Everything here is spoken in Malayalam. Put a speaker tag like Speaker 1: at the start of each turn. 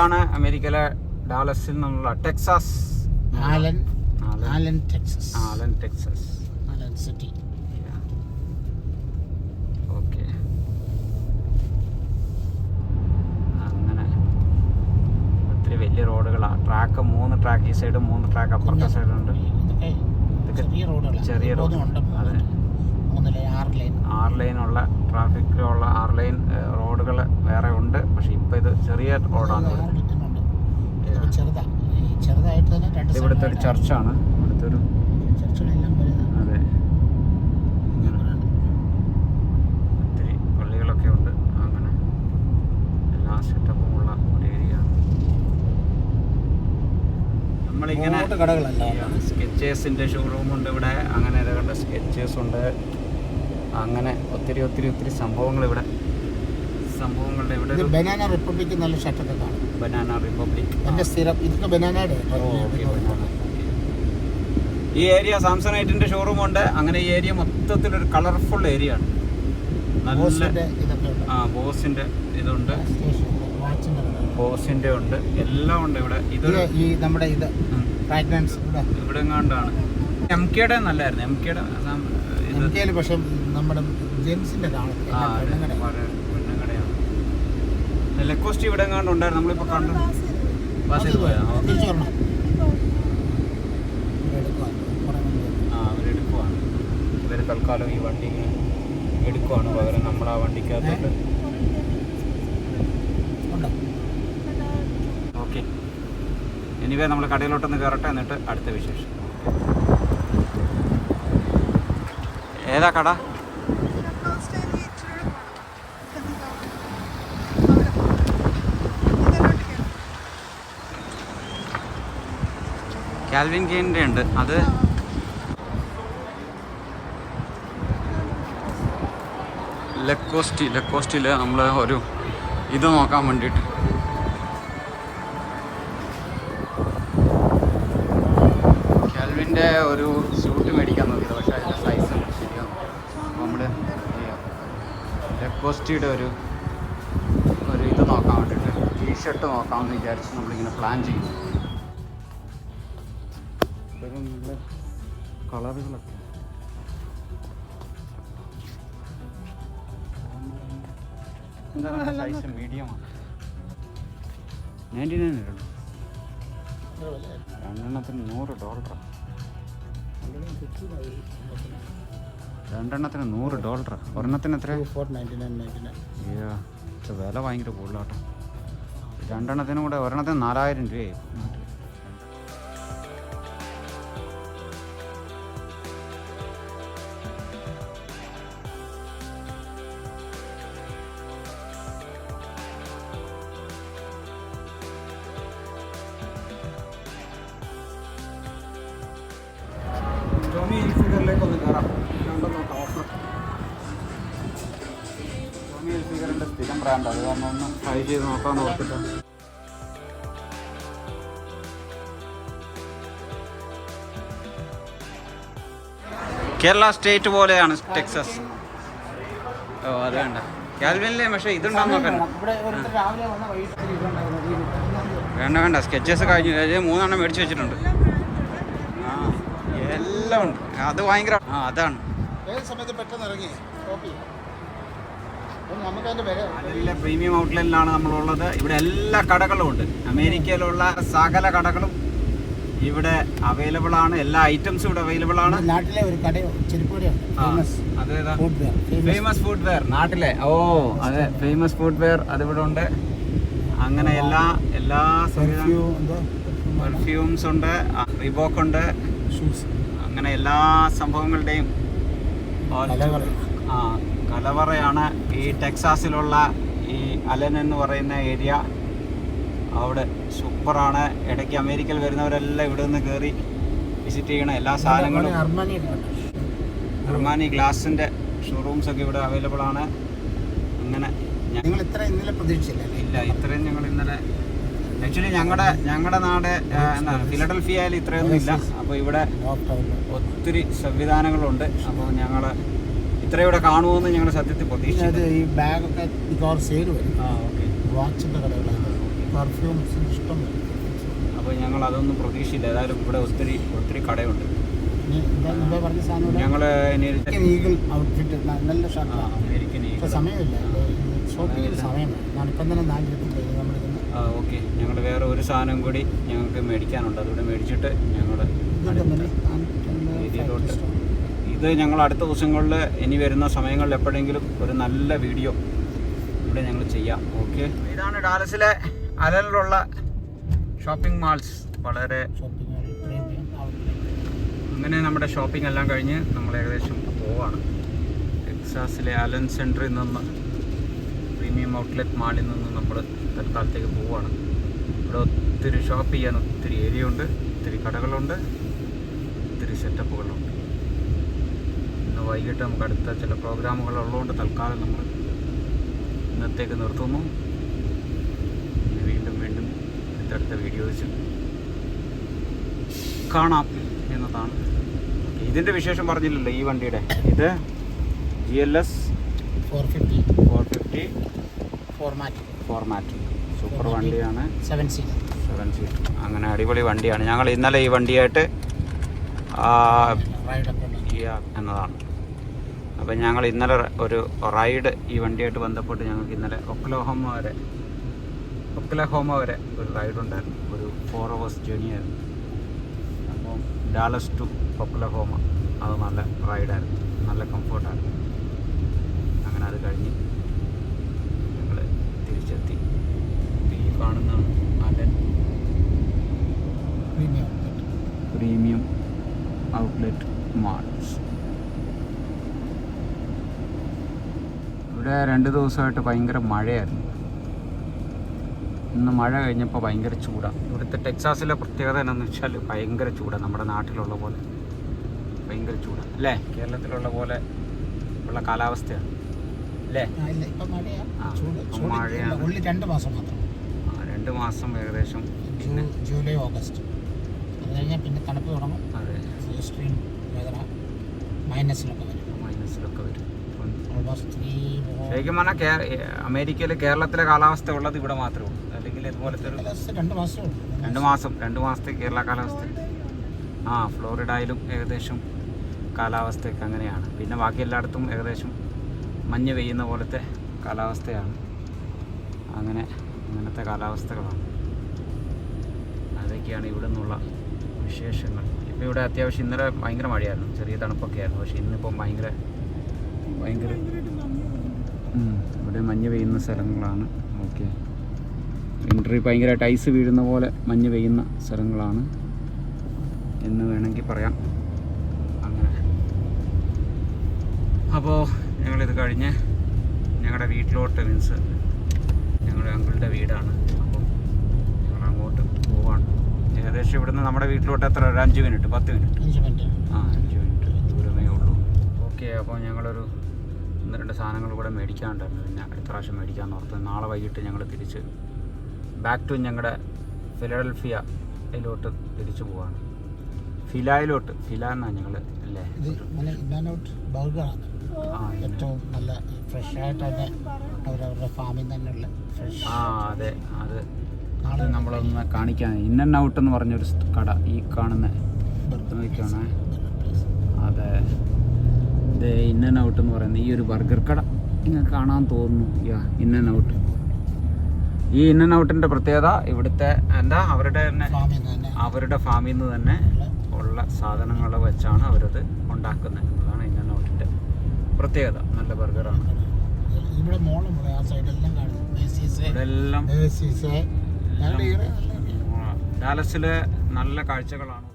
Speaker 1: ഇതാണ് അമേരിക്കയിലെ ഡാലസിൽ നിന്നുള്ള Texas.
Speaker 2: Allen.
Speaker 1: Allen.
Speaker 2: Texas.
Speaker 1: Allen Texas.
Speaker 2: Allen city.
Speaker 1: Okay അങ്ങനെ. ഒത്തിരി വലിയ റോഡുകളാണ് ട്രാക്ക് മൂന്ന് ട്രാക്ക് ഈ സൈഡ് മൂന്ന് ട്രാക്ക് അപ്പുറത്തെ സൈഡുണ്ട്
Speaker 2: ചെറിയ റോഡുകളാണ്
Speaker 1: ചെറിയ റോഡ്. അതെ.
Speaker 2: ആറ് ലൈൻ
Speaker 1: ഉള്ള ലൈനുള്ള ട്രാഫിക്കുള്ള ആറ് ലൈൻ റോഡുകൾ വേറെ ഉണ്ട്. പക്ഷെ ഇപ്പൊ ഇത് ചെറിയ റോഡാണ്. ഇവിടെ
Speaker 2: ആറ് ഡിറ്റനുണ്ട് ഇതിപ്പോ ചെറുതാ. ഈ ചെറുതായിട്ട് തന്നെ രണ്ട്
Speaker 1: ഇവിടുത്തെ ഒരു ചർച്ചാണ്. ഇവിടുത്തെ ഒരു
Speaker 2: ചർച്ചുകളെല്ലാം വലുതാണ്
Speaker 1: അതെ. ഒത്തിരി പള്ളികളൊക്കെ ഉണ്ട്. അങ്ങനെ എല്ലാ സെറ്റപ്പും ഉള്ള ഒരു ഏരിയ. നമ്മളിങ്ങനെ സ്കെച്ചേഴ്സിന്റെ ഷോറൂം ഉണ്ട് ഇവിടെ. അങ്ങനെ ഇതുകൊണ്ട് സ്കെച്ചേഴ്സ് ഉണ്ട്. അങ്ങനെ ഒത്തിരി ഒത്തിരി ഒത്തിരി സംഭവങ്ങൾ ഇവിടെ. സംഭവങ്ങളുടെ ഇവിടെ
Speaker 2: ബനാന റിപ്പബ്ലിക് നല്ല ഷർട്ടൊക്കെ കാണും.
Speaker 1: ബനാന റിപ്പബ്ലിക്
Speaker 2: എന്റെ സ്ഥിരം ഇതൊക്കെ ബനാനയുടെ
Speaker 1: ഈ ഏരിയ സാംസണൈറ്റിന്റെ ഷോറൂം ഉണ്ട്. അങ്ങനെ ഈ ഏരിയ മൊത്തത്തിൽ ഒരു കളർഫുൾ ഏരിയ ആണ്. നല്ല ആ ബോസിന്റെ ഇതുണ്ട്. ബോസിന്റെ ഉണ്ട്. എല്ലാം ഉണ്ട് ഇവിടെ.
Speaker 2: ഇത് ഈ നമ്മുടെ ഇത് ഫ്രാഗ്രൻസ് ഇവിടെ.
Speaker 1: എങ്ങാണ്ടാണ് എം കെയുടെ നല്ലായിരുന്നു. എം കെയുടെ
Speaker 2: എം കെയിൽ പക്ഷെ നമ്മുടെ ജെൻസിന്റെ കാണത്തില്ല
Speaker 1: ആ
Speaker 2: എല്ലാം
Speaker 1: അതെ,
Speaker 2: പെണ്ണുങ്ങളുടെ
Speaker 1: വളരെ പെണ്ണുങ്ങടെയാണ് ലെക്കോസ്റ്റ് ഇവിടെ എങ്ങാണ്ട് ഉണ്ടായിരുന്നു? നമ്മളിപ്പോൾ കണ്ടു. പാസ് ചെയ്ത് പോയാ? ആ, അവരെടുക്കുവാണ് ഇവർ തൽക്കാലം ഈ വണ്ടി എടുക്കുവാണ്. പകരം നമ്മൾ ആ വണ്ടിക്കകത്തോട്ട് ഓക്കെ. എനിവേ നമ്മൾ കടയിലോട്ടൊന്ന് കയറട്ടെ എന്നിട്ട് അടുത്ത വിശേഷം. ഏതാ കട? കാൽവിൻ കെയിന്റെ ഉണ്ട്. അത് ലക്കോസ്റ്റി ലക്കോസ്റ്റിയിൽ നമ്മൾ ഒരു ഇത് നോക്കാൻ വേണ്ടിയിട്ട്. കാൽവിന്റെ ഒരു സ്യൂട്ട് മേടിക്കാൻ നോക്കിയത്. പക്ഷേ അതിന്റെ സൈസ് ശരിയാണ് അപ്പോൾ നമ്മൾ ലെക്കോസ്റ്റിയുടെ ഒരു ഒരു ഇത് നോക്കാൻ വേണ്ടിയിട്ട് ടീഷർട്ട് നോക്കാമെന്ന് വിചാരിച്ച് നമ്മളിങ്ങനെ പ്ലാൻ ചെയ്യും കളറുകളൊക്കെ സൈസ് മീഡിയമാണ് നയന്റി നയൻ
Speaker 2: വില
Speaker 1: രണ്ടെണ്ണത്തിന് നൂറ് ഡോളറാണ് രണ്ടെണ്ണത്തിന് നൂറ് ഡോളറാ. ഒരെണ്ണത്തിന് എത്ര
Speaker 2: four ninety nine ninety nine
Speaker 1: അയ്യോ ഇത് വില ഭയങ്കര കൂടുതലാട്ടോ. രണ്ടെണ്ണത്തിനും കൂടെ ഒരെണ്ണത്തിന് നാലായിരം രൂപയായി. ടോമി ഫിഗറിലേക്ക് ഒന്ന് കയറാം നോക്കാം. ഓഫർ ഫിഗറിന്റെ സ്ഥിരം ബ്രാൻഡ് അത് കാരണം ഒന്ന് ട്രൈ ചെയ്ത് ഓർത്തിട്ടാണ് കേരള സ്റ്റേറ്റ് പോലെയാണ് ടെക്സസ്. ഓ അത് വേണ്ട. കാൽവിനിലെ പക്ഷേ വേണ്ട വേണ്ട. സ്കെച്ചസ് കഴിഞ്ഞു. മൂന്നെണ്ണം മേടിച്ച് വെച്ചിട്ടുണ്ട്. എല്ലാം ഉണ്ട്. അത് ഭയങ്കര ആ അതാണ്.
Speaker 2: ഏത് സമയത്ത് പെട്ടെന്ന് ഇറങ്ങി? കോപ്പി
Speaker 1: നല്ല പ്രീമിയം ഔട്ട്ലെറ്റിലാണ് നമ്മളുള്ളത്. ഇവിടെ എല്ലാ കടകളും ഉണ്ട്. അമേരിക്കയിലുള്ള സകല കടകളും ഇവിടെ അവൈലബിൾ ആണ്. എല്ലാ ഐറ്റംസും ഇവിടെ അവൈലബിൾ ആണ്.
Speaker 2: നാട്ടിലെ ഒരു കടയോ ഫേമസ് ഫുഡ് വെയർ
Speaker 1: നാട്ടിലെ. ഓ അതെ. ഫേമസ് ഫുഡ് വെയർ അതിവിടെ ഉണ്ട്. അങ്ങനെ എല്ലാ എല്ലാ
Speaker 2: പെർഫ്യൂം
Speaker 1: പെർഫ്യൂംസ് ഉണ്ട്. റിബോക്ക് ഉണ്ട്.
Speaker 2: ഷൂസ്
Speaker 1: അങ്ങനെ എല്ലാ സംഭവങ്ങളുടെയും ആ കലവറയാണ് ഈ ടെക്സാസിലുള്ള ഈ അലൻ എന്ന് പറയുന്ന ഏരിയ. അവിടെ സൂപ്പറാണ്. ഇടയ്ക്ക് അമേരിക്കയിൽ വരുന്നവരെല്ലാം ഇവിടെ നിന്ന് കയറി വിസിറ്റ് ചെയ്യണം. എല്ലാ സാധനങ്ങളും.
Speaker 2: അർമാനി
Speaker 1: ഗ്ലാസിന്റെ ഷോറൂംസ് ഒക്കെ ഇവിടെ അവൈലബിൾ ആണ്. അങ്ങനെ
Speaker 2: ഞങ്ങൾ ഇത്ര ഇന്നലെ പ്രതീക്ഷിച്ചില്ല
Speaker 1: ഇല്ല ഇത്രയും ഞങ്ങൾ ഇന്നലെ ആക്ച്വലി ഞങ്ങളുടെ ഞങ്ങളുടെ നാട് എന്താണ് ഫിലഡൽഫിയയിൽ ഇത്രയൊന്നും ഇല്ല. അപ്പോൾ ഇവിടെ ഒത്തിരി സംവിധാനങ്ങളുണ്ട്. അപ്പോൾ ഞങ്ങൾ ഇത്ര ഇവിടെ കാണുമെന്ന് ഞങ്ങൾ സത്യത്തിൽ പ്രതീക്ഷിച്ചു
Speaker 2: ഈ ബാഗൊക്കെ സെയിൽ വരും.
Speaker 1: ആ ഓക്കെ.
Speaker 2: വാച്ചിന്റെ കടകളാണ്. പെർഫ്യൂംസ് ഇഷ്ടം
Speaker 1: അപ്പോൾ ഞങ്ങൾ അതൊന്നും പ്രതീക്ഷയില്ല ഏതായാലും ഇവിടെ ഒത്തിരി ഒത്തിരി കടയുണ്ട്. ഞങ്ങൾ
Speaker 2: ഔട്ട്ഫിറ്റ് നല്ല ഷർട്ടാണ്. സമയമില്ല. ഷോപ്പിങ്ങിന് സമയം ഞാൻ ഞാനിപ്പം തന്നെ
Speaker 1: ആ ഓക്കെ. ഞങ്ങൾ വേറെ ഒരു സാധനം കൂടി ഞങ്ങൾക്ക് മേടിക്കാനുണ്ട്. അതുകൂടെ മേടിച്ചിട്ട് ഞങ്ങൾ രീതിയിലോട്ട് ഇത് ഞങ്ങൾ അടുത്ത ദിവസങ്ങളിൽ ഇനി വരുന്ന സമയങ്ങളിൽ എപ്പോഴെങ്കിലും ഒരു നല്ല വീഡിയോ ഇവിടെ ഞങ്ങൾ ചെയ്യാം. ഓക്കെ. ഇതാണ് ഡാലസിലെ അലലിലുള്ള ഷോപ്പിംഗ് മാൾസ്. വളരെ അങ്ങനെ നമ്മുടെ ഷോപ്പിംഗ് എല്ലാം കഴിഞ്ഞ് നമ്മൾ ഏകദേശം പോവാണ്. ടെക്സാസിലെ അലൻ സെന്ററിൽ നിന്ന് പ്രീമിയം ഔട്ട്ലെറ്റ് മാളിൽ നിന്ന് നമ്മൾ തൽക്കാലത്തേക്ക് പോവുകയാണ് ഇവിടെ ഒത്തിരി ഷോപ്പ് ചെയ്യാൻ ഒത്തിരി ഏരിയ ഉണ്ട് ഒത്തിരി കടകളുണ്ട് ഒത്തിരി സെറ്റപ്പുകളുണ്ട്. ഇന്ന് വൈകിട്ട് നമുക്ക് അടുത്ത ചില പ്രോഗ്രാമുകൾ ഉള്ളതുകൊണ്ട് തൽക്കാലം നമ്മൾ ഇന്നത്തേക്ക് നിർത്തുന്നു. വീണ്ടും വീണ്ടും അടുത്തടുത്ത വീഡിയോസിൽ കാണാം എന്നതാണ്. ഇതിന്റെ വിശേഷം പറഞ്ഞില്ലല്ലോ ഈ വണ്ടിയുടെ. ഇത് G L S
Speaker 2: four fifty
Speaker 1: four fifty
Speaker 2: format.
Speaker 1: Format. Super വണ്ടിയാണ്.
Speaker 2: സെവൻ സീറ്റ്
Speaker 1: സെവൻ സീറ്റ് അങ്ങനെ അടിപൊളി വണ്ടിയാണ്. ഞങ്ങൾ ഇന്നലെ ഈ വണ്ടിയായിട്ട് എന്നതാണ്. അപ്പം ഞങ്ങൾ ഇന്നലെ ഒരു റൈഡ് ഈ വണ്ടിയായിട്ട് ബന്ധപ്പെട്ട് ഞങ്ങൾക്ക് ഇന്നലെ ഒക്ലഹോമ വരെ ഒക്ലഹോമ വരെ ഒരു റൈഡ് ഉണ്ടായിരുന്നു ഒരു ഫോർ അവേഴ്സ് ജേണി ആയിരുന്നു. അപ്പം ഡാലസ് ടു ഒക്ലഹോമ. അത് നല്ല റൈഡായിരുന്നു. നല്ല കംഫർട്ടായിരുന്നു അങ്ങനെ അത് കഴിഞ്ഞ് ഞങ്ങൾ തിരിച്ചെത്തി. ഈ കാണുന്ന അലൻ.
Speaker 2: Premium outlet
Speaker 1: malls. ഇവിടെ രണ്ട് ദിവസമായിട്ട് ഭയങ്കര മഴയായിരുന്നു. ഇന്ന് മഴ കഴിഞ്ഞപ്പോൾ ഭയങ്കര ചൂടാണ് ഇവിടുത്തെ ടെക്സാസിലെ പ്രത്യേകത എന്താണെന്ന് വെച്ചാൽ ഭയങ്കര ചൂടാണ് നമ്മുടെ നാട്ടിലുള്ള പോലെ ഭയങ്കര ചൂടാണ് അല്ലേ? കേരളത്തിലുള്ള പോലെ ഉള്ള കാലാവസ്ഥയാണ്. അല്ലേ മഴയാണ്.
Speaker 2: രണ്ട് മാസം മാത്രം.
Speaker 1: രണ്ട് മാസം ഏകദേശം. പിന്നെ?
Speaker 2: July August. അത് കഴിഞ്ഞാൽ പിന്നെ തണുപ്പ് തുടങ്ങും.
Speaker 1: അതെ.
Speaker 2: എക്സ്ട്രീം വേദന മൈനസിലൊക്കെ വരും.
Speaker 1: മൈനസിലൊക്കെ വരും. ശരിക്കും പറഞ്ഞാൽ അമേരിക്കയിൽ കേരളത്തിലെ കാലാവസ്ഥ ഉള്ളത് ഇവിടെ മാത്രമേ ഉള്ളൂ. അല്ലെങ്കിൽ ഇതുപോലത്തെ ഒരു
Speaker 2: രണ്ട്
Speaker 1: മാസം രണ്ട് മാസത്തെ കേരള കാലാവസ്ഥ. ആ ഫ്ലോറിഡയിലും ഏകദേശം കാലാവസ്ഥയൊക്കെ അങ്ങനെയാണ്. പിന്നെ ബാക്കി എല്ലായിടത്തും ഏകദേശം മഞ്ഞ് പെയ്യുന്ന പോലത്തെ കാലാവസ്ഥയാണ്. അങ്ങനെ അങ്ങനത്തെ കാലാവസ്ഥകളാണ്. അതൊക്കെയാണ് ഇവിടെ നിന്നുള്ള വിശേഷങ്ങൾ. ഇപ്പോൾ ഇവിടെ അത്യാവശ്യം ഇന്നലെ ഭയങ്കര മഴയായിരുന്നു. ചെറിയ തണുപ്പൊക്കെ ആയിരുന്നു പക്ഷേ ഇന്നിപ്പം ഭയങ്കര ഭയങ്കര ഇവിടെ മഞ്ഞ് പെയ്യുന്ന സ്ഥലങ്ങളാണ്. ഓക്കെ. വിന്ററിൽ ഭയങ്കരമായിട്ട് ഐസ് വീഴുന്ന പോലെ മഞ്ഞ് പെയ്യുന്ന സ്ഥലങ്ങളാണ് എന്ന് വേണമെങ്കിൽ പറയാം. അങ്ങനെ. അപ്പോൾ ഞങ്ങളിത് കഴിഞ്ഞ് ഞങ്ങളുടെ വീട്ടിലോട്ട് മീൻസ് ഞങ്ങളുടെ അങ്കിളുടെ വീടാണ്. അപ്പം ഞങ്ങൾ അങ്ങോട്ട് പോവാണ്. ഏകദേശം ഇവിടുന്ന് നമ്മുടെ വീട്ടിലോട്ട് എത്ര? ഒരു അഞ്ച് മിനിറ്റ് പത്ത് മിനിറ്റ്? ആ അഞ്ച് മിനിറ്റ് ദൂരമേ ഉള്ളൂ. ഓക്കെ അപ്പോൾ ഞങ്ങളൊരു ഒന്ന് രണ്ട് സാധനങ്ങൾ കൂടെ മേടിക്കാണ്ടായിരുന്നു പിന്നെ അടുത്ത പ്രാവശ്യം മേടിക്കാമെന്ന് ഓർത്ത് നാളെ വൈകിട്ട് ഞങ്ങൾ തിരിച്ച് ബാക്ക് ടു ഞങ്ങളുടെ ഫിലഡൽഫിയയിലോട്ട് തിരിച്ചു പോവാണ്. ഫിലായിലോട്ട്. ഫില എന്നാണ് ഞങ്ങൾ അല്ലേ?
Speaker 2: ഇത് നല്ല ഇന്നാനൗട്ട് ബർഗറാണ് ഏറ്റവും നല്ല ഫ്രഷ് ആയിട്ട് തന്നെ അവരവരുടെ ഫാമിൽ തന്നെയുള്ള ഫ്രഷ്.
Speaker 1: ആ അതെ അത്
Speaker 2: അത്
Speaker 1: നമ്മളൊന്ന് കാണിക്കാൻ. ഇൻ ആൻഡ് ഔട്ട് എന്ന് പറഞ്ഞൊരു കട ഈ കാണുന്ന നോക്കിയാണേ അതെ ഇത് ഇൻ ആൻഡ് ഔട്ട് എന്ന് പറയുന്നത് ഈ ഒരു ബർഗർ കട ഇങ്ങനെ കാണാൻ തോന്നുന്നു. Yeah in and out. ഈ ഇൻ ആൻഡ് ഔട്ടിന്റെ പ്രത്യേകത ഇവിടുത്തെ എന്താ? അവരുടെ തന്നെ അവരുടെ ഫാമിൽ നിന്ന് തന്നെ ഉള്ള സാധനങ്ങൾ വെച്ചാണ് അവരത് ഉണ്ടാക്കുന്നത് എന്നതാണ് ഇൻ നോട്ടിന്റെ പ്രത്യേകത. നല്ല ബർഗറാണ്. എല്ലാം ഡാലസിലെ നല്ല കാഴ്ചകളാണ്